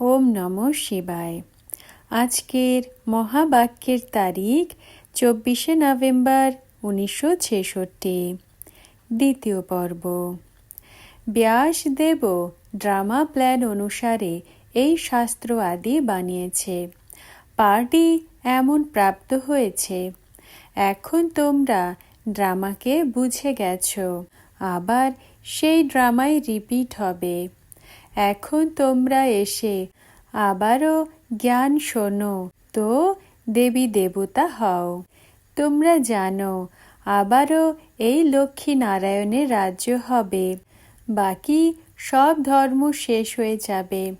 ওম নম শিবায়। আজকের মহাবাক্যের তারিখ চব্বিশে নভেম্বর উনিশশো ছেষট্টি। দ্বিতীয় পর্ব। ব্যাসদেব ড্রামা প্ল্যান অনুসারে এই শাস্ত্র আদি বানিয়েছে। পার্টি এমন প্রাপ্ত হয়েছে, এখন তোমরা ড্রামাকে বুঝে গেছো, আবার সেই ড্রামাই রিপিট হবে। এখন তোমরা এসে আবারও জ্ঞান শোনো। তো দেবী দেবতা হও। তোমরা জানো, আবারও এই লক্ষ্মী নারায়ণের রাজ্য হবে। বাকি সব ধর্ম শেষ হয়ে যাবে।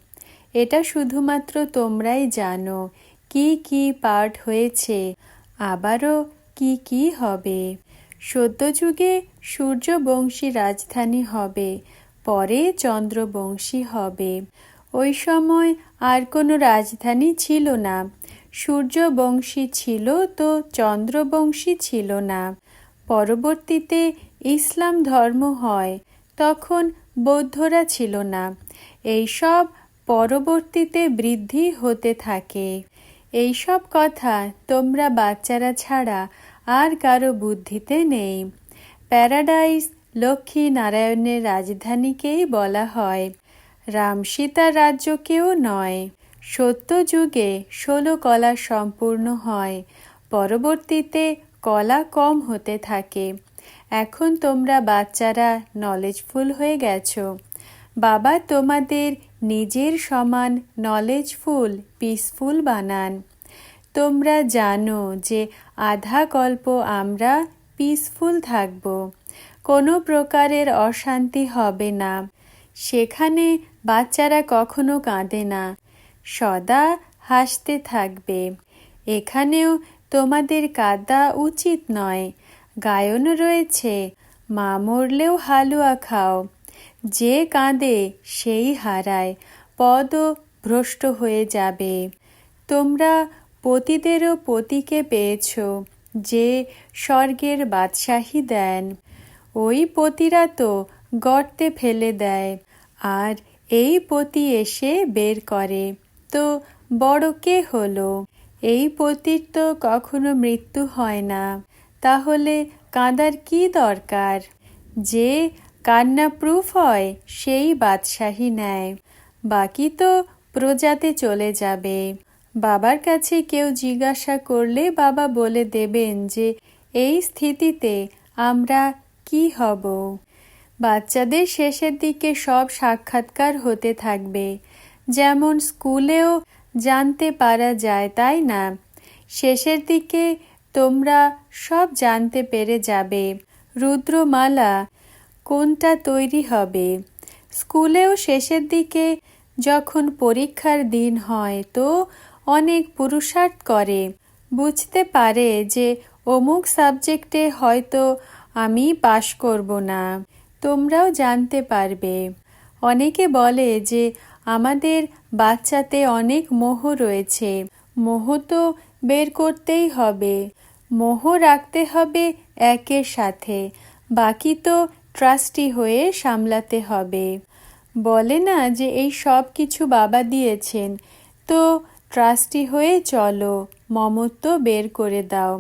এটা শুধুমাত্র তোমরাই জানো, কি কি পাঠ হয়েছে, আবারও কি কি হবে। সদ্যযুগে সূর্যবংশী রাজধানী হবে। পরে চন্দ্রবংশী হবে। ওই সময় আর কোনো রাজধানী ছিল না। সূর্যবংশী ছিল তো চন্দ্রবংশী ছিল না। পরবর্তীতে ইসলাম ধর্ম হয়, তখন বৌদ্ধরা ছিল না। এইসব পরবর্তীতে বৃদ্ধি হতে থাকে। এইসব কথা তোমরা বাচ্চারা ছাড়া আর কারও বুদ্ধিতে নেই। প্যারাডাইস লক্ষ্মী নারায়ণের রাজধানীকেই বলা হয়। রাম সীতার রাজ্যকেও নয়। সত্য যুগে ষোলো কলা সম্পূর্ণ হয়। পরবর্তীতে কলা কম হতে থাকে। এখন তোমরা বাচ্চারা নলেজফুল হয়ে গেছো। বাবা তোমাদের নিজের সমান নলেজফুল পিসফুল বানান। তোমরা জানো যে আধা কল্প আমরা পিসফুল থাকব। কোনো প্রকারের অশান্তি হবে না। সেখানে বাচ্চারা কখনো কাঁদে না। সদা হাসতে থাকবে। এখানেও তোমাদের কাঁদা উচিত নয়। গায়ন রয়েছে। মা মরলেও হালুয়া খাও। যে কাঁদে সেই হারায়। পদও ভ্রষ্ট হয়ে যাবে। তোমরা পতিদেরও পতিকে পেয়েছ, যে স্বর্গের বাদশাহী দেন। ওই পতিরা তো গর্তে ফেলে দেয়, আর এই পতি এসে বের করে। তো বড় কে হলো? এই পতির তো কখনো মৃত্যু হয় না। তাহলে কাঁদার কি দরকার? যে কান্না প্রুফ হয়, সেই বাদশাহী নেয়। বাকি তো প্রজাতে চলে যাবে। বাবার কাছে কেউ জিজ্ঞাসা করলে বাবা বলে দেবেন যে, এই স্থিতিতে আমরা কি হব? বাচ্চাদের শেষের দিকে সব সাক্ষাৎকার হতে থাকবে। যেমন স্কুলেও জানতে পারা যায়, তাই না? শেষের দিকে তোমরা সব জানতে পেরে যাবে। রুদ্রমালা, কোনটা তৈরি হবে? স্কুলেও শেষের দিকে যখন পরীক্ষার দিন হয়, তো অনেক পুরুষার্থ করে। বুঝতে পারে যে অমুক সাবজেক্টে হয়তো আমি পাশ করব না। তোমরাও জানতে পারবে। অনেকে বলে যে, আমাদের বাচ্চাতে অনেক মোহ রয়েছে। মোহ তো বের করতেই হবে। মোহ রাখতে হবে একের সাথে। বাকি তো ট্রাস্টি হয়ে সামলাতে হবে। বলে না যে, এই সব কিছু বাবা দিয়েছেন। তো ট্রাস্টি হয়ে চলো। মমত্ব বের করে দাও।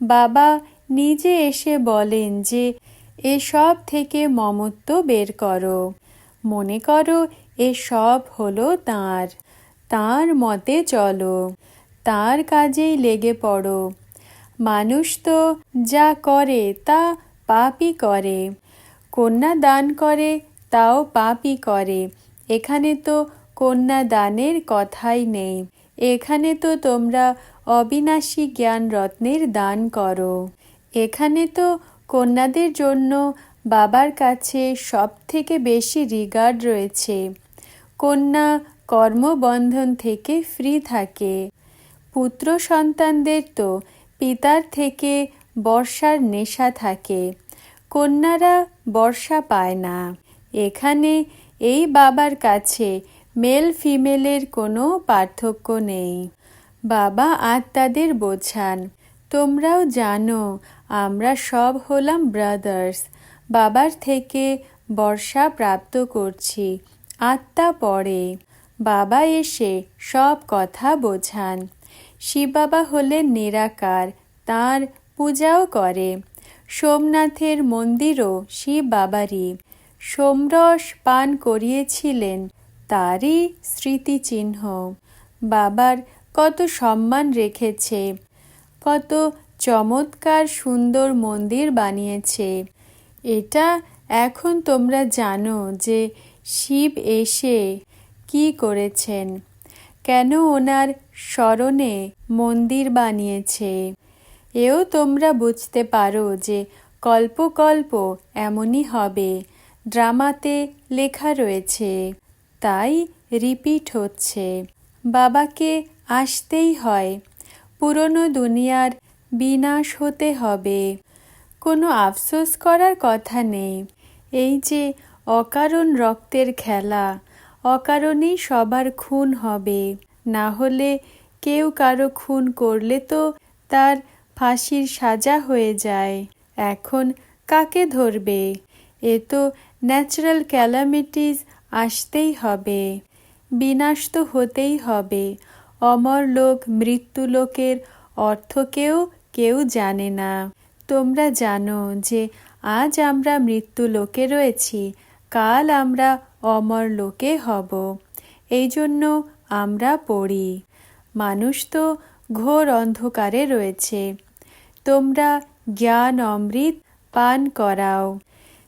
বাবা নিজে এসে বলেন যে, এসব থেকে মমত্ব বের করো। মনে করো, এসব হলো তাঁর। তাঁর মতে চলো। তার কাজেই লেগে পড়ো। মানুষ তো যা করে তা পাপই করে। কন্যা দান করে, তাও পাপই করে। এখানে তো কন্যা দানের কথাই নেই। এখানে তো তোমরা অবিনাশী জ্ঞান রত্নের দান করো। এখানে তো কন্যাদের জন্য বাবার কাছে সব থেকে বেশি রিগার্ড রয়েছে। কন্যা কর্মবন্ধন থেকে ফ্রি থাকে। পুত্র সন্তানদের তো পিতার থেকে বর্ষার নেশা থাকে। কন্যারা বর্ষা পায় না। এখানে এই বাবার কাছে মেল ফিমেলের কোনো পার্থক্য নেই। বাবা আত্মাদের বোঝান। তোমরাও জানো, আমরা সব হলাম ব্রাদার্স বাবার থেকে বর্ষা প্রাপ্ত করছি, আত্মা পড়ে। বাবা এসে সব কথা বোঝান। শিব বাবা হলেন নিরাকার, তার পূজাও করে। সোমনাথের মন্দিরও শিব বাবারই সোমরস পান করিয়েছিলেন, তারই স্মৃতিচিহ্ন। বাবার কত সম্মান রেখেছে কত চমৎকার সুন্দর মন্দির বানিয়েছে। এটা এখন তোমরা জানো যে শিব এসে কি করেছেন। কেন ওনার স্মরণে মন্দির বানিয়েছে। এও তোমরা বুঝতে পারো যে কল্প কল্প এমনই হবে। ড্রামাতে লেখা রয়েছে, তাই রিপিট হচ্ছে। বাবাকে আসতেই হয়। পুরনো দুনিয়ার বিনাশ হতে হবে। কোনো আফসোস করার কথা নেই। এই যে অকারণ রক্তের খেলা, অকারণেই সবার খুন হবে। না হলে কেউ কারও খুন করলে তো তার ফাঁসির সাজা হয়ে যায়। এখন কাকে ধরবে? এ তো ন্যাচারাল ক্যালামিটিস আসতেই হবে। বিনাশ তো হতেই হবে। অমর লোক, মৃত্যু লোকের অর্থকেও কেউ জানে না। তোমরা জানো যে আজ আমরা মৃত্যু লোকে রয়েছি, কাল আমরা অমর লোকে হব। এই জন্য আমরা পড়ি। মানুষ তো ঘোর অন্ধকারে রয়েছে। তোমরা জ্ঞান অমৃত পান করাও।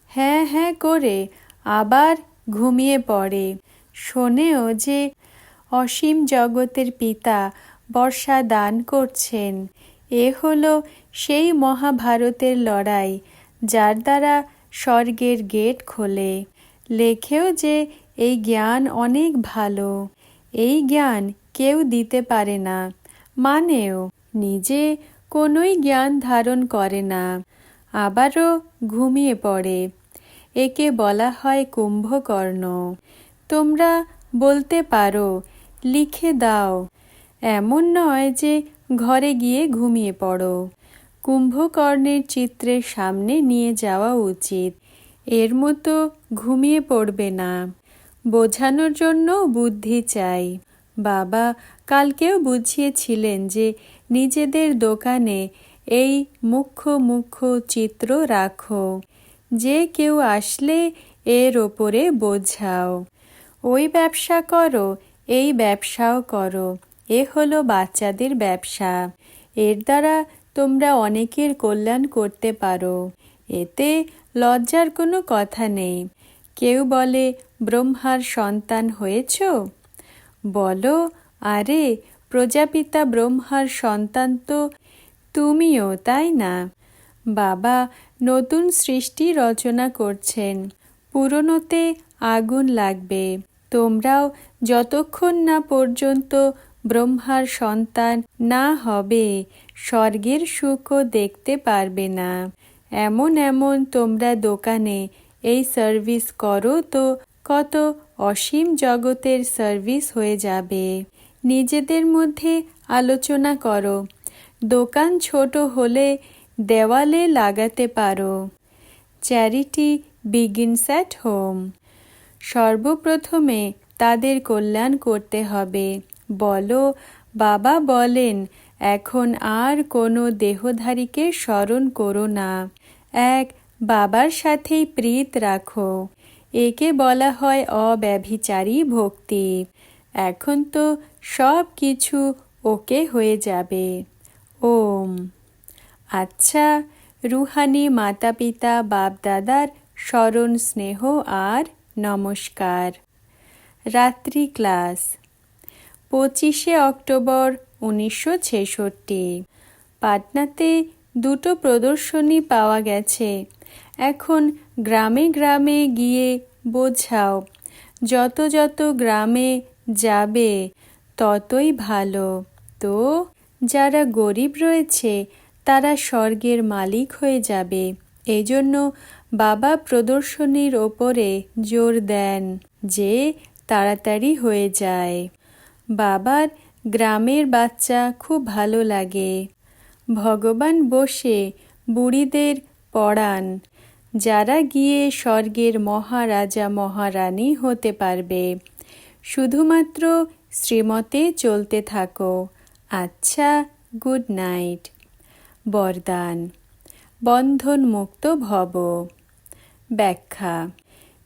হ্যাঁ হ্যাঁ করে আবার ঘুমিয়ে পড়ে। শোনেও যে অসীম জগতের পিতা বর্ষা দান করছেন। এ হলো সেই মহাভারতের লড়াই, যার দ্বারা স্বর্গের গেট খোলে। লেখেও যে এই জ্ঞান অনেক ভালো, এই জ্ঞান কেউ দিতে পারে না। মানেও নিজে কোনোই জ্ঞান ধারণ করে না, আবারও ঘুমিয়ে পড়ে। একে বলা হয় কুম্ভকর্ণ। তোমরা বলতে পারো লিখে দাও। এমন নয় যে ঘরে গিয়ে ঘুমিয়ে পড়ো। কুম্ভকর্ণের চিত্রের সামনে নিয়ে যাওয়া উচিত। এর মতো ঘুমিয়ে পড়বে না। বোঝানোর জন্য বুদ্ধি চাই। বাবা কালকেও বুঝিয়েছিলেন যে নিজেদের দোকানে এই মুখ্য মুখ্য চিত্র রাখো। যে কেউ আসলে এর ওপরে বোঝাও। ওই ব্যবসা করো এই ব্যবসাও করো। এ হলো বাচ্চাদের ব্যবসা। এর দ্বারা তোমরা অনেকের কল্যাণ করতে পারো। এতে লজ্জার কোনো কথা নেই। কেউ বলে, ব্রহ্মার সন্তান হয়েছ? বলো, আরে, প্রজাপিতা ব্রহ্মার সন্তান তো তুমিও, তাই না? বাবা নতুন সৃষ্টি রচনা করছেন। পুরনোতে আগুন লাগবে। তোমরাও যতক্ষণ না পর্যন্ত ব্রহ্মার সন্তান না হবে, স্বর্গের সুখও দেখতে পারবে না। এমন এমন তোমরা দোকানে এই সার্ভিস করো তো কত অসীম জগতের সার্ভিস হয়ে যাবে। নিজেদের মধ্যে আলোচনা করো। দোকান ছোট হলে দেওয়ালে লাগাতে পারো। Charity begins at home. সর্বপ্রথমে তাদের কল্যাণ করতে হবে। বলো, বাবা বলেন, এখন আর কোনো দেহধারীকে স্মরণ করো না। এক, বাবার সাথেই প্রীত রাখো। একে বলা হয় অব্যভিচারী ভক্তি। এখন তো সব কিছু ওকে হয়ে যাবে। ওম। আচ্ছা রুহানি মাতা পিতা বাপ দাদার স্মরণ স্নেহ আর নমস্কার। রাত্রি ক্লাস। পঁচিশে অক্টোবর উনিশশো ছেষট্টি। পাটনাতে দুটো প্রদর্শনী পাওয়া গেছে। এখন গ্রামে গ্রামে গিয়ে বোঝাও। যত যত গ্রামে যাবে, ততই ভালো। তো, যারা গরিব রয়েছে, তারা স্বর্গের মালিক হয়ে যাবে। এই জন্য বাবা প্রদর্শনীর ওপরে জোর দেন যে তাড়াতাড়ি হয়ে যায়। বাবার গ্রামের বাচ্চা খুব ভালো লাগে। ভগবান বসে বুড়িদের পড়ান। যারা গিয়ে স্বর্গের মহারাজা মহারানী হতে পারবে। শুধুমাত্র শ্রীমতে চলতে থাকো। আচ্ছা গুড নাইট। বরদান। বন্ধন মুক্ত ভব। ব্যাখ্যা।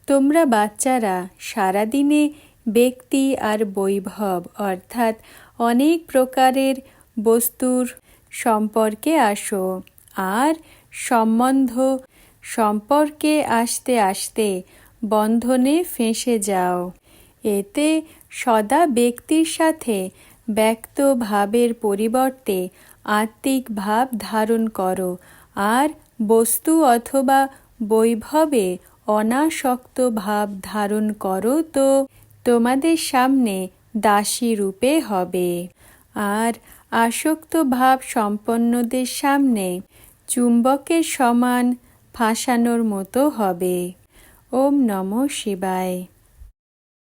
তোমরা বাচ্চারা সারাদিনে ব্যক্তি আর বৈভব, অর্থাৎ অনেক প্রকারের বস্তুর সম্পর্কে আসো। আর সম্বন্ধ সম্পর্কে আসতে আসতে বন্ধনে ফেঁসে যাও। এতে সদা ব্যক্তির সাথে ব্যক্ত ভাবের পরিবর্তে আত্মিক ভাব ধারণ করো। আর বস্তু অথবা বৈভবে অনাসক্ত ভাব ধারণ করো তো, তোমাদের সামনে দাসী রূপে হবে। আর আসক্ত ভাব সম্পন্নদের সামনে চুম্বকের সমান ফাঁসানোর মতো হবে। ওম নম শিবায়।